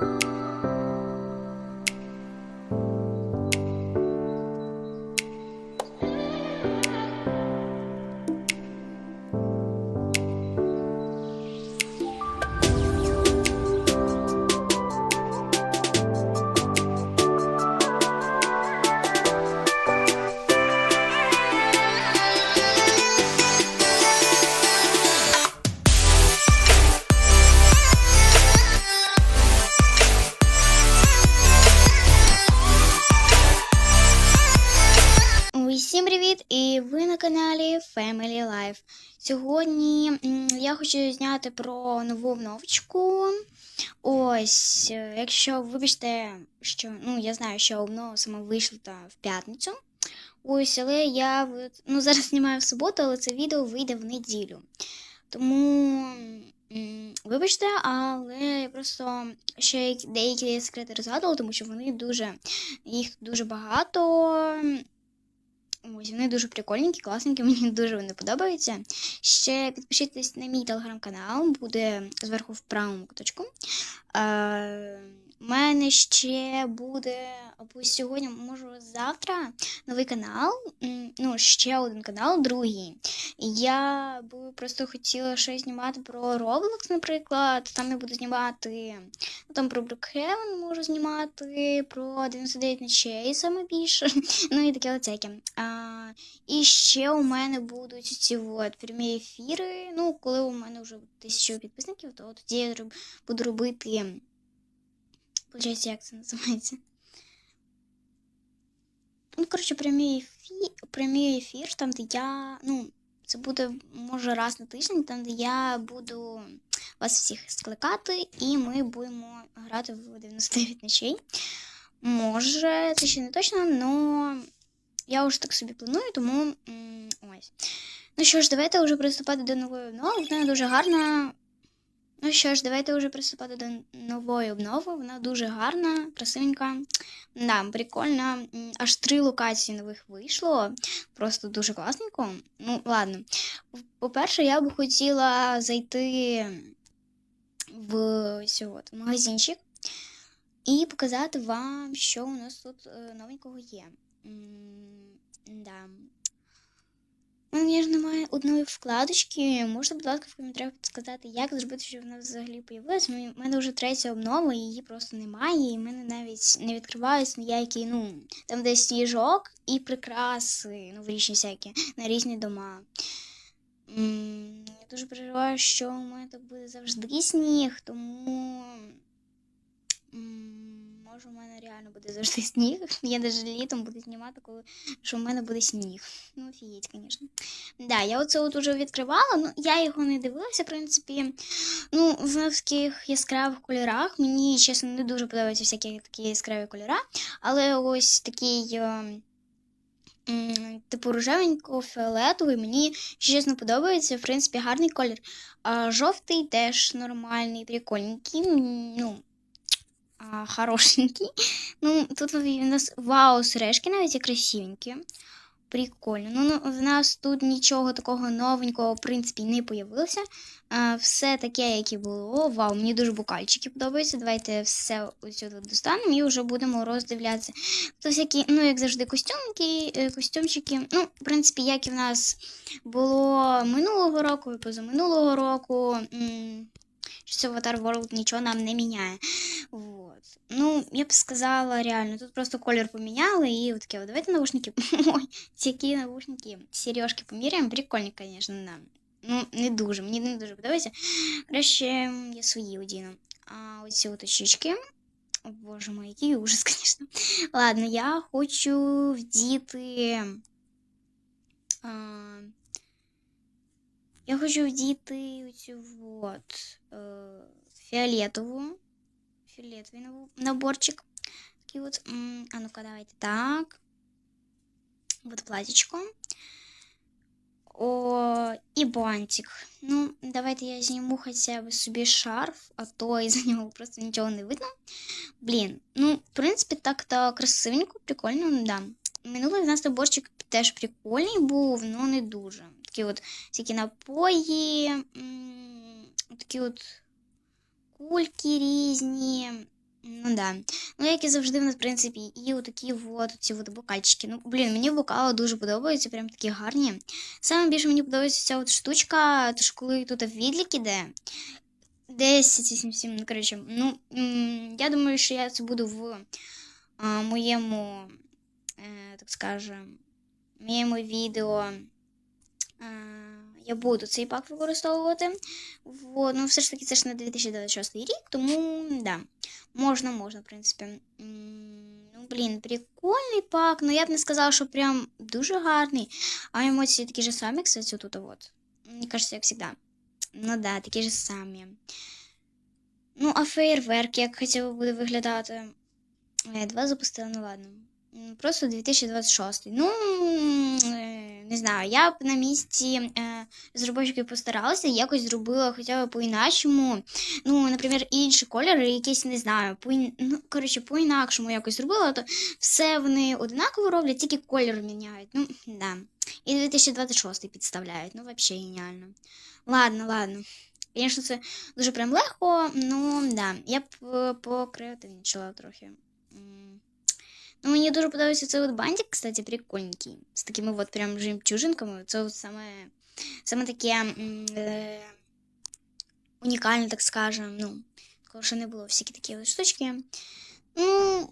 Bye. Life. Сьогодні я хочу зняти про нову обновочку. Ось, е, якщо вибачте, що ну я знаю, що обнова саме вийшла та в п'ятницю. Ось, але я ну, зараз знімаю в суботу, але це відео вийде в неділю. Тому вибачте, але я просто ще деякі секрети розгадувала, тому що вони дуже їх дуже багато. Ось вони дуже прикольненькі, класненькі, мені дуже вони подобаються. Ще підпишіться на мій телеграм-канал, буде зверху в правому куточку. Е, у мене ще буде або сьогодні, може завтра новий канал. Ну, ще один канал, другий. Я би просто хотіла щось знімати про Roblox, наприклад. Там я буду знімати ну, там про Brookhaven можу знімати, про 99 ночей саме більше. Ну і таке оцеке. А, і ще у мене будуть ці от прямі ефіри. Ну, коли у мене вже тисячу підписників, то тоді я буду робити. Получається, як це називається? Ну, коротше, прямий ефір, прямий ефір, там, де я. Ну, це буде, може, раз на тиждень, там, де я буду вас всіх скликати, і ми будемо грати в 99 ночей. Може, це ще не точно, але я вже так собі планую, тому ось. Ну що ж, давайте вже приступати до нової обнови. Вона дуже гарна. Ну що ж, давайте вже приступати до нової обнови. Вона дуже гарна, красивенька. Да, прикольна. Аж три локації нових вийшло. Просто дуже класненько. Ну, ладно. По-перше, я би хотіла зайти в ось от магазинчик і показати вам, що у нас тут е, новенького є. Да. У мене ж немає одної вкладочки. Можете, будь ласка, в коментарях сказати, як зробити, щоб вона взагалі появилась. У мене вже третя обнова, і її просто немає. І в мене навіть не відкриваються ніякі, ну, там де сніжок і прикраси, новорічні всякі, на різні дома. Я дуже переживаю, що у мене так буде завжди сніг, тому. М, Може, у мене реально буде завжди сніг. Я навіть літом буду знімати, коли що в мене буде сніг. Ну, офігеть, звісно. Да, я оце от уже відкривала, ну я його не дивилася, в принципі. Ну, в таких яскравих кольорах. Мені, чесно, не дуже подобаються всякі такі яскраві кольора. Але ось такий. е, Типу рожевенько фіолетовий, мені чесно подобається, в принципі, гарний колір. А жовтий теж нормальний, прикольненький. Ну, а, хорошенький. Ну, тут у нас вау, сережки навіть красивенькі. Прикольно. Ну, ну, в нас тут нічого такого новенького, в принципі, не появилося. А, все таке, як і було. Вау, мені дуже букальчики подобаються. Давайте все тут достанемо і вже будемо роздивлятися. Тут всякі, ну, як завжди, костюмки, е, костюмчики. Ну, в принципі, як і в нас було минулого року і позаминулого року. Що Avatar World нічого нам не міняє. Вот. Ну, я б сказала, реально, тут просто колір поміняли і от таке. от. Давайте наушники. Ой, які наушники. Сережки поміряємо. Прикольні, звісно, да. Ну, не дуже, мені не дуже подобається. Краще я свої одіну. А оці от очічки. О, боже мой, який ужас, звісно. Ладно, я хочу вдіти. А, я хочу вдіти оцю от е, фіолетову. Фіолетовий набу- наборчик. Такий от. м, А ну-ка, давайте так. Вот платічко. О, і бантик. Ну, давайте я зніму хоча б собі шарф, а то із нього просто нічого не видно. Блін, ну, в принципі, так-то красивенько, прикольно, да. Минулий в нас наборчик теж прикольний був, але не дуже. Такі от всякі напої, м, такі от кульки різні. Ну да. Ну, як і завжди, в нас, в принципі, і отакі от ці от бокальчики. Ну, блін, мені бокали дуже подобаються, прям такі гарні. Саме більше мені подобається ця от штучка, тож коли тут відлік іде. 10, 7, 7, ну, коротше, ну, я думаю, що я це буду в а, моєму, е, так скажем, моєму відео. Е, я буду цей пак використовувати. Вот. Ну, все ж таки, це ж на 2026 рік, тому да, можна, можна, в принципі. Ну, блін, прикольний пак. Ну, я б не сказала, що прям дуже гарний. А емоції такі ж самі, кстати, тут вот. Мені кажется, як завжди. Ну да, такі ж самі. Ну, а фейерверк, як хоча б буде виглядати. Е, Два запустила, ну ладно. Просто 2026. Ну, не знаю, я б на місці е, розробників постаралася, якось зробила хоча б по-іначому. Ну, наприклад, інші кольори, якісь не знаю, по ну, коротше, по-інакшому якось зробила, то все вони однаково роблять, тільки колір міняють. Ну, да. І 2026 підставляють. Ну, взагалі геніально. Ладно, ладно. Звісно, це дуже прям легко, ну да. Я б е, покреативничала трохи. Ну, мені дуже подобається цей от бантик, кстати, прикольненький. З такими от прям жемчужинками. Це от саме, саме таке е, унікальне, так скажем. Ну, такого ще не було всякі такі от штучки. Ну,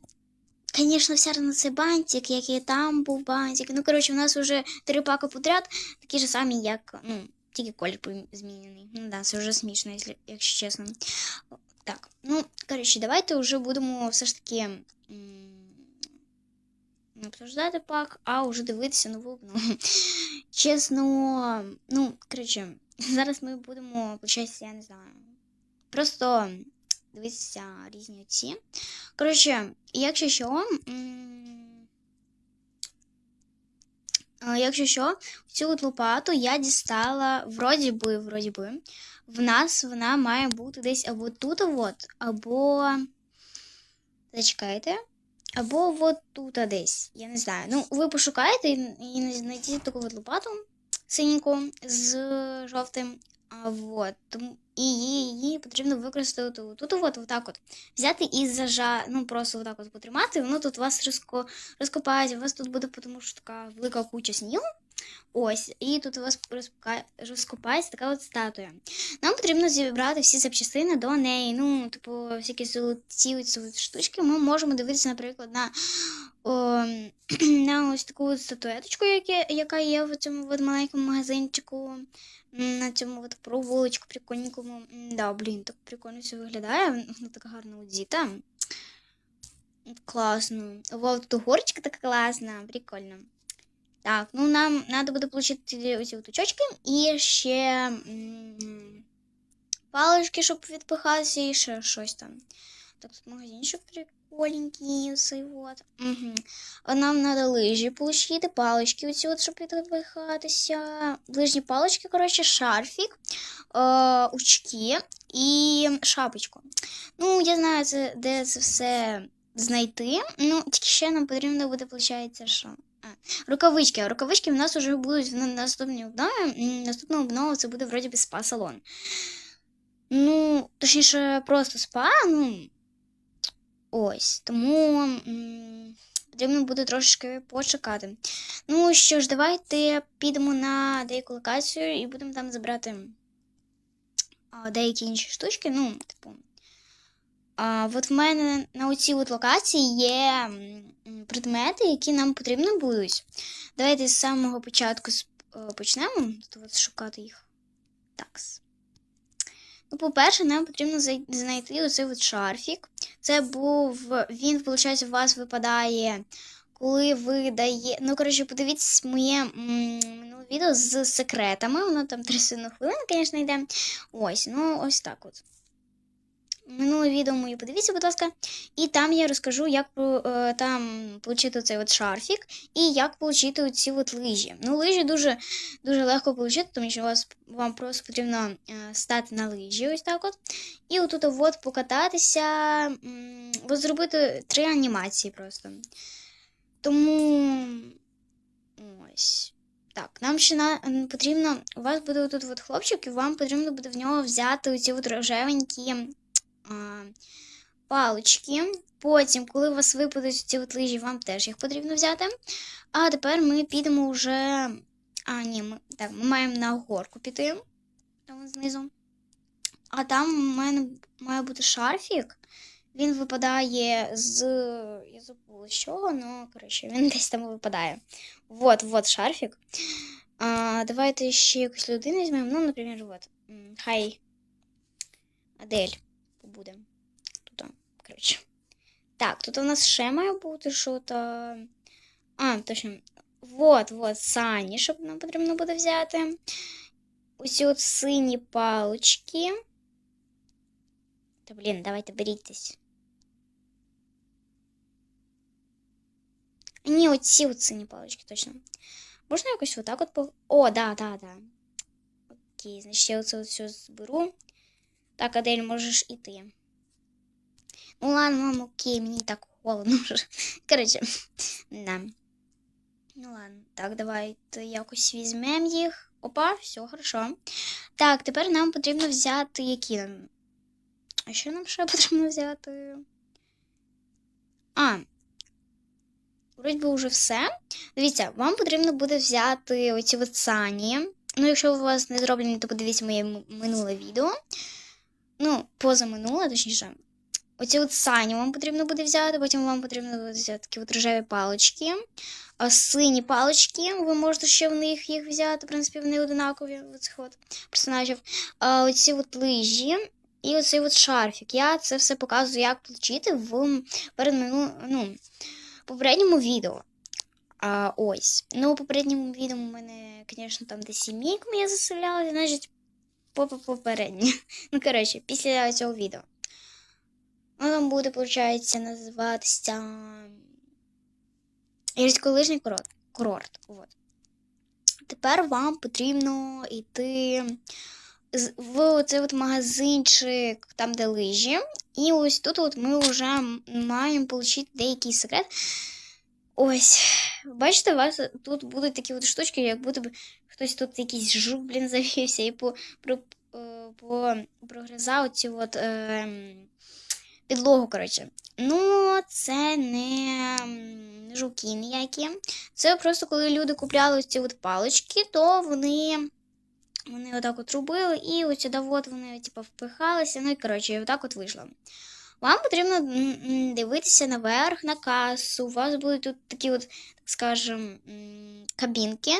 Звісно, все одно це бантик, як і там був бантик. Ну, коротше, у нас вже три пака подряд, такі ж самі, як, ну, тільки колір змінений. Ну да, це вже смішно, якщо, чесно. Так, ну, коротше, давайте вже будемо все ж таки не обсуждати пак, а вже дивитися нову обнову. Чесно, ну, коротше, зараз ми будемо, виходить, я не знаю. Просто дивитися різні ці. Коротше, якщо що. Якщо що, цю лопату я дістала вроді би, вроді би. В нас вона має бути десь або тут, або. Зачекайте. Або от тут десь. Я не знаю. Ну, ви пошукаєте і знайдіть таку от лопату синеньку з жовтим. А, вот. І її, потрібно використати тут, от, отак от. Взяти і зажа, ну просто отак от потримати, воно тут вас розко, розкопається, у вас тут буде, тому що така велика куча снігу. Ось, і тут у вас розкопається така от статуя. Нам потрібно зібрати всі запчастини до неї. Ну, типу, всякі золоті штучки. Ми можемо дивитися, наприклад, на, о, на ось таку статуеточку, яке- яка є в цьому от маленькому магазинчику. На цьому от провулочку прикольненькому. Да, блін, так прикольно все виглядає. Вона така гарна одіта. Класно. Вот тут горочка така класна, прикольно. Так, ну нам треба буде отримати оці от очочки і ще палички, щоб відпихатися, і ще щось там. Так, тут магазинчик прикольненький, оцей от. Угу. Нам треба лижі отримати, палички оці от, щоб відпихатися. Лижні палички, коротше, шарфік, е, очки і шапочку. Ну, я знаю, це, де це все знайти. Ну, тільки ще нам потрібно буде, виходить, що. Рукавички. Рукавички в нас вже будуть в наступній обнові. М, Наступна обнова це буде вроді би спа-салон. Ну, точніше, просто спа, ну. Ось. Тому потрібно буде трошечки почекати. Ну що ж, давайте підемо на деяку локацію і будемо там забрати а, деякі інші штучки. Ну, типу. А, от в мене на оцій от локації є предмети, які нам потрібні будуть. Давайте з самого початку е, почнемо от шукати їх. Такс. Ну, по-перше, нам потрібно знайти оцей от шарфік. Це був. Він, виходить, у вас випадає, коли ви дає. Ну, коротше, подивіться моє минуле відео з секретами. Воно там 30 хвилин, звісно, йде. Ось, ну, ось так от. Минуле відео моє подивіться, будь ласка. І там я розкажу, як е, там отримати цей от шарфік і як отримати оці от лижі. Ну, лижі дуже, дуже легко отримати, тому що вас, вам просто потрібно е, стати на лижі, ось так от. І отут от покататися, от зробити три анімації просто. Тому ось. Так, нам ще на, потрібно. У вас буде тут от хлопчик, і вам потрібно буде в нього взяти оці от рожевенькі палички. Потім, коли у вас випадуть ці от лижі, вам теж їх потрібно взяти. А тепер ми підемо вже. А, ні, ми, так, ми маємо на горку піти. Там знизу. А там у мене має бути шарфік. Він випадає з. Я забула з чого, ну, коротше, він десь там випадає. Вот, вот шарфік. А, давайте ще якусь людину візьмемо. Ну, наприклад, вот. Хай Адель побуде. Тут, коротше. Так, тут у нас ще має бути що-то. А, точно. Вот, вот, сані, щоб нам потрібно буде взяти. Усі от сині палочки. Та блін, давайте берітесь. А, Ні, оці от сині палочки, точно. Можна якось отак от по. О, да, да, да. Окей, значить я оце от все зберу. Так, Адель, можеш іти. Ну ладно, мам, окей, мені так холодно вже. Коротше, да. Ну ладно, так, давайте якось візьмемо їх. Опа, все, хорошо. Так, тепер нам потрібно взяти які. А що нам ще потрібно взяти? А. Вроді би вже все. Дивіться, вам потрібно буде взяти оці от сані. Ну, якщо у вас не зроблені, то подивіться моє минуле відео. Ну, позаминуле, точніше. Оці от сані вам потрібно буде взяти, потім вам потрібно буде взяти такі от рожеві палички. А сині палички, ви можете ще в них їх взяти, в принципі, вони одинакові у цих от персонажів. А оці от лижі і оцей от шарфік. Я це все показую, як отримати в перед мину, ну, попередньому відео. А, ось. Ну, у попередньому відео у мене, звісно, там десь сімейком я заселялася, значить, попереднє. Ну, коротше, після цього відео. Воно буде, виходить, називатися гірськолижний курорт. курорт. От. Тепер вам потрібно йти в цей от магазинчик, там, де лижі. І ось тут от ми вже маємо отримати деякий секрет. Ось, бачите, у вас тут будуть такі от штучки, як будто б хтось тут якийсь жук, блін, завівся і по, про, е, по, прогризав ці от, е, підлогу, коротше. Ну, це не жуки ніякі. Це просто коли люди купляли ці от палички, то вони. Вони отак от робили, і ось сюди от вони типу, впихалися. Ну і коротше, отак от вийшло. Вам потрібно дивитися наверх на касу. У вас будуть тут такі, от, так скажем, кабінки.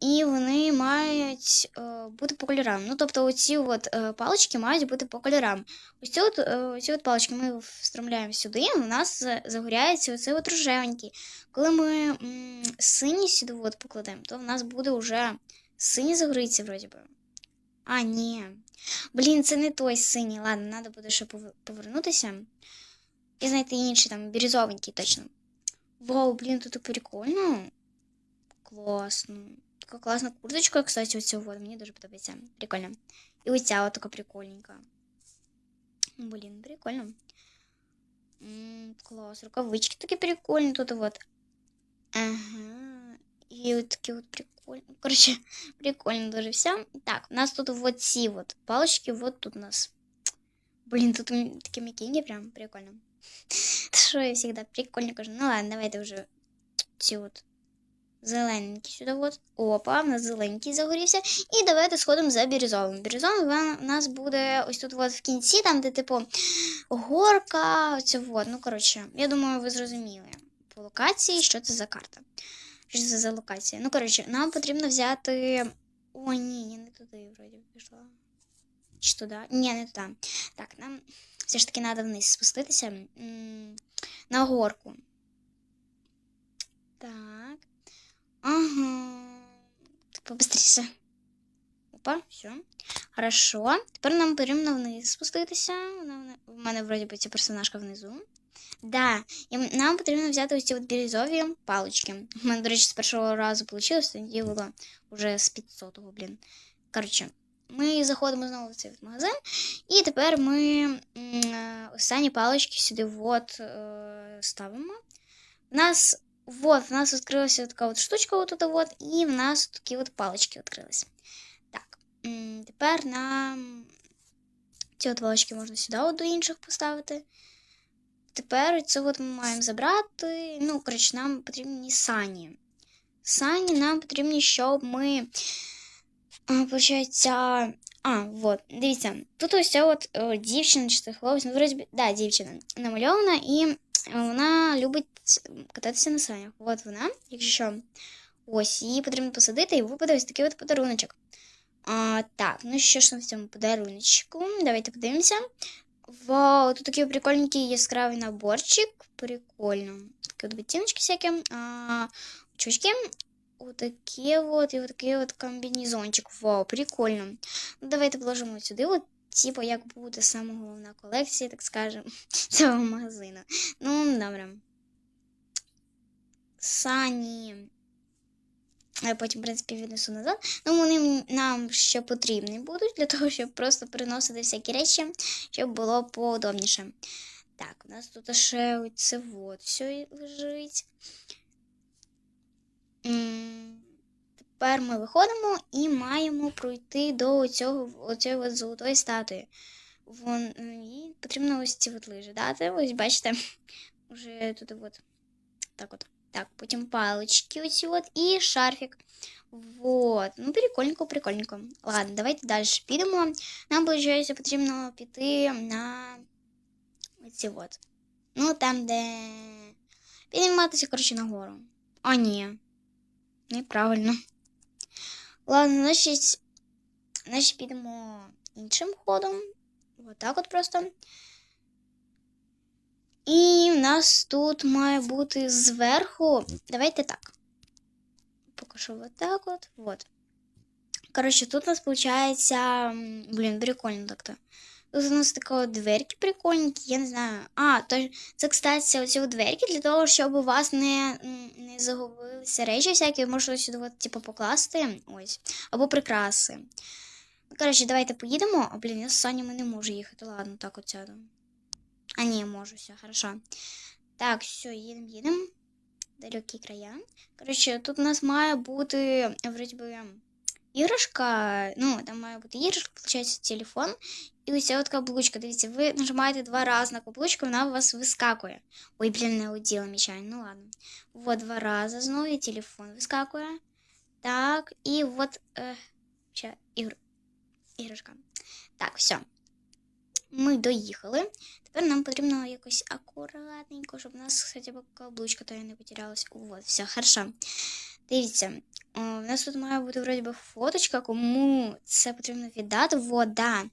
І вони мають е, бути по кольорам. Ну, тобто, оці от, е, палички мають бути по кольорам. Ось ці от, е, оці от палички ми встромляємо сюди, і у нас загоряється оцей от рожевенький. Коли ми синій сюди от покладемо, то в нас буде вже синій загориться, вроді би. А, ні. Блін, це не той синій. Ладно, треба буде ще пов- повернутися. І знайти інший там бірюзовенький точно. Вау, блін, тут так прикольно. Класно. Така класна курточка, кстати, оця вот, мені дуже подобається. Прикольно. І оця от така прикольненька. Блін, прикольно. М, клас. Рукавички такі прикольні тут вот. Ага. І от такі от прикольні. Коротше, прикольно дуже все. Так, у нас тут вот ці вот палочки, вот тут у нас. Блин, тут м- такі м'якенькі прям прикольно. Що я всегда прикольно кажу. Ну ладно, давайте вже ці от зелененькі сюди от. Опа, в нас зелененький загорівся. І давайте сходимо за бірюзовим. Бірюзовим у нас буде ось тут от в кінці, там, де, типу, горка, оце от. Ну, коротше, я думаю, ви зрозуміли по локації, що це за карта. Що це за локація? Ну, коротше, нам потрібно взяти. О, ні, я не туди вроді пішла. Чи туди? Ні, не туди. Так, нам все ж таки треба вниз спуститися. На горку. Так. Ага. Побыстріше. Опа, все. Хорошо. Тепер нам потрібно вниз спуститися. У мене вроді би ця персонажка внизу. Да, і нам потрібно взяти ось ці от бірюзові палички. У мене, до речі, з першого разу вийшло, тоді було вже з 500-го, блін. Коротше, ми заходимо знову в цей от магазин, і тепер ми е, останні палички сюди от, е, ставимо. У нас, вот, в нас відкрилася така от штучка отут, от, і в нас такі от палички відкрилися. Так, тепер нам Ці от валочки можна сюди от до інших поставити. Тепер от ми маємо забрати. Ну, коротше, нам потрібні сані. Сані нам потрібні, щоб ми. Получається. А, вот, дивіться, тут ось ця от о, дівчина чи це хлопець, ну, вроді, да, дівчина намальована, і вона любить кататися на санях. От вона, якщо що. Ось, її потрібно посадити, і випаде ось такий от подаруночок. А, так, ну що ж там в цьому подаруночку? Давайте подивимося. Вау, тут такий прикольненький яскравий наборчик. Прикольно. Такі от ботиночки всякі. А, чучки. Отакі от і отакий от комбінезончик. Вау, прикольно. Ну, давайте положимо сюди. От, типу, як буде саме головна колекція, так скажемо, цього магазину. Ну, добре. Сані. Я потім, в принципі, віднесу назад. Ну, вони нам ще потрібні будуть для того, щоб просто переносити всякі речі, щоб було поудобніше. Так, у нас тут ще це от все лежить. Тепер ми виходимо і маємо пройти до цього, оцієї от золотої статуї. Вон, їй потрібно ось ці от лижі дати. Ось бачите, вже тут от так от. Так, потім палички оці от і шарфік. Вот. Ну, прикольненько, прикольненько. Ладно, давайте далі підемо. Нам, виходить, потрібно піти на оці от. Ну, там, де підніматися, коротше, нагору. А, ні. Неправильно. Ладно, значить, значить підемо іншим ходом. Вот так от просто. І в нас тут має бути зверху. Давайте так. Поки що вот так от. Коротше, тут у нас виходить. Блін, прикольно так-то. Тут у нас такі дверки прикольненькі, я не знаю. А, то це, кстати, оці дверки для того, щоб у вас не, не загубилися речі всякі, можна сюди от, типу, покласти. Ось. Або прикраси. Коротше, давайте поїдемо. А, блін, я з Санями не можу їхати. Ладно, так от сяду. А, ні, можу, все, хорошо. Так, все, їдемо, їдемо. Далекі края. Коротше, тут у нас має бути, вроді би, іграшка. Ну, там має бути іграшка, виходить, телефон. І ось ця от каблучка. Дивіться, ви нажимаєте два рази на каблучку, вона у вас вискакує. Ой, блін, не уділа мічаю, ну ладно. Вот два рази знову і телефон вискакує. Так, і от е, ще ігр... іграшка. Так, все. Ми доїхали. Тепер нам потрібно якось акуратненько, щоб у нас хоча каблучка то не потерялась. Вот, все, хорошо. Дивіться, у нас тут має бути вроді би фоточка, кому це потрібно віддати. Вот, да.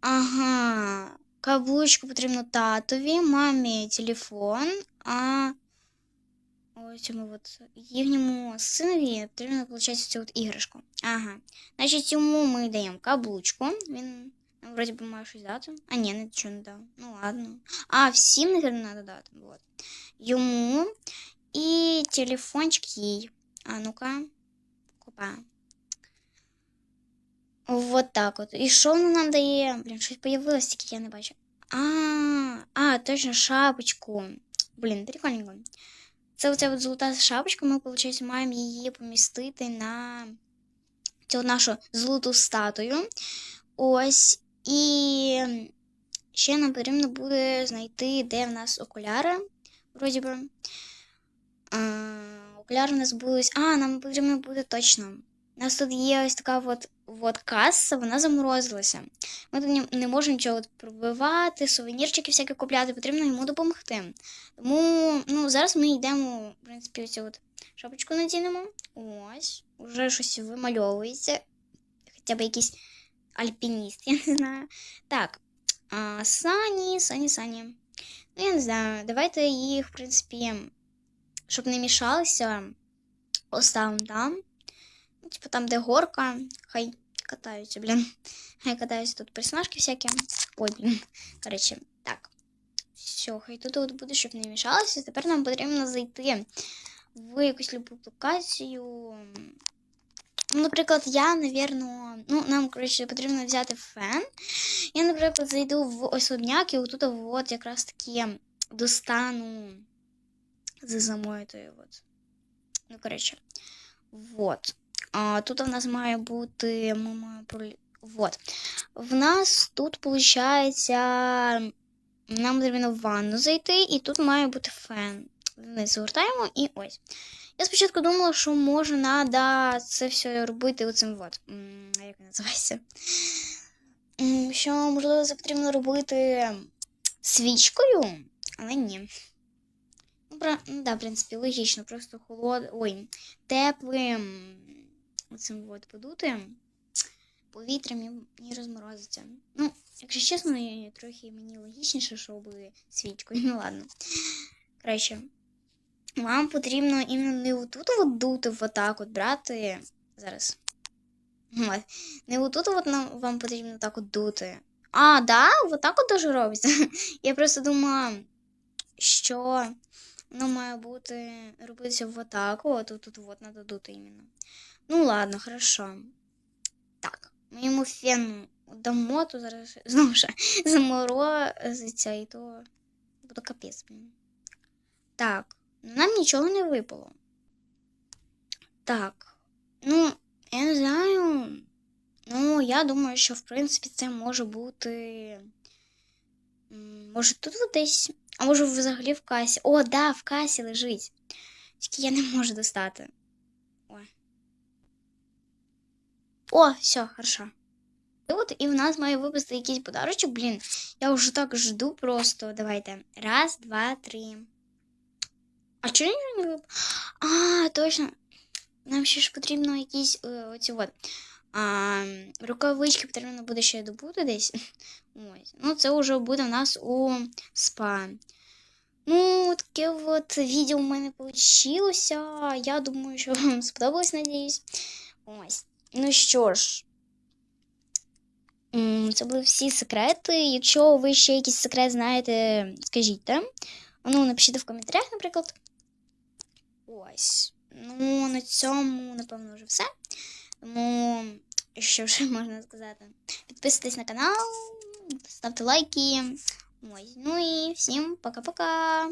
Ага. Каблучку потрібно татові, мамі телефон, а цьому от їхньому синові потрібно, виходить, цю от іграшку. Ага. Значить, йому ми даємо каблучку. Він нам вроді би має щось дати. А ні, нічого не дав. Ну ладно. А, всім, наверное, надо дати. Вот. Йому і телефончик їй. А ну-ка. Копа. Вот так от. І що воно нам дає? Блін, щось появилось, тільки я не бачу. А, а, точно, шапочку. Блін, прикольненько. Це оця от золота шапочка, ми, виходить, маємо її помістити на цю от нашу золоту статую. Ось. І ще нам потрібно буде знайти, де в нас окуляри. Вроді би. Окуляри у нас будуть. А, нам потрібно буде точно. У нас тут є ось така от, от каса, вона заморозилася. Ми тут не, можемо нічого пробивати, сувенірчики всякі купляти, потрібно йому допомогти. Тому ну, зараз ми йдемо, в принципі, оцю от шапочку надінемо. Ось, уже щось вимальовується. Хоча б якийсь альпініст, я не знаю. Так, а, сані, сані, сані. Ну, я не знаю, давайте їх, в принципі, щоб не мішалися, поставимо там. Типу там, де горка, хай катаються, блін. Хай катаються тут персонажки всякі. Ой, блін. Коротше, так. Все, хай тут от буде, щоб не мішалося. Тепер нам потрібно зайти в якусь любу локацію. Ну, Наприклад, я, напевно, ну, нам, коротше, потрібно взяти фен. Я, наприклад, зайду в особняк і отут от якраз таки достану за самою тою от. Ну, коротше, вот. А, тут у нас має бути. Ми маємо. В нас тут, виходить, нам потрібно в ванну зайти, і тут має бути фен. Вниз згортаємо і ось. Я спочатку думала, що може треба це все робити оцим вот. Як він називається? Що, можливо, це потрібно робити свічкою, але ні. Ну, про... ну да, в принципі, логічно, просто холод... Ой, теплим оцим вот подутим повітрям і- розморозиться. Ну, якщо чесно, трохи мені логічніше, щоб свічкою. Ну ладно. Коротше, вам потрібно іменно не отут от дути, отак от брати. Зараз. Не отут от вам потрібно так от дути. А, да? Отак от дуже робиться. Я просто думала, що воно має бути робитися отак. От тут, тут от надо дути іменно. Ну ладно, хорошо. Так, ми йому фен дамо, то зараз знову ж заморозиться і то буде капець. Так, ну, нам нічого не випало. Так, ну, я не знаю. Ну, я думаю, що в принципі це може бути. Може, тут десь. А може взагалі в касі. О, да, в касі лежить. Тільки я не можу достати. Ой. О, все, хорошо. І от і в нас має випасти якийсь подарочок. Блін, я вже так жду просто. Давайте. Раз, два, три. А чого нічого не вип... А, точно. Нам ще ж потрібно якісь е, оці от. А, рукавички потрібно буде ще добути десь. Ось. Ну, це вже буде у нас у спа. Ну, таке от відео в мене вийшло. Я думаю, що вам сподобалось, надіюсь. Ось. Ну що ж. М, Це були всі секрети. Якщо ви ще якийсь секрет знаєте, скажіть, так? Ну, напишіть в коментарях, наприклад. Ось. Ну, на цьому, напевно, вже все. Тому, що вже можна сказати? Підписуйтесь на канал, ставте лайки. Ось. Ну і всім пока-пока.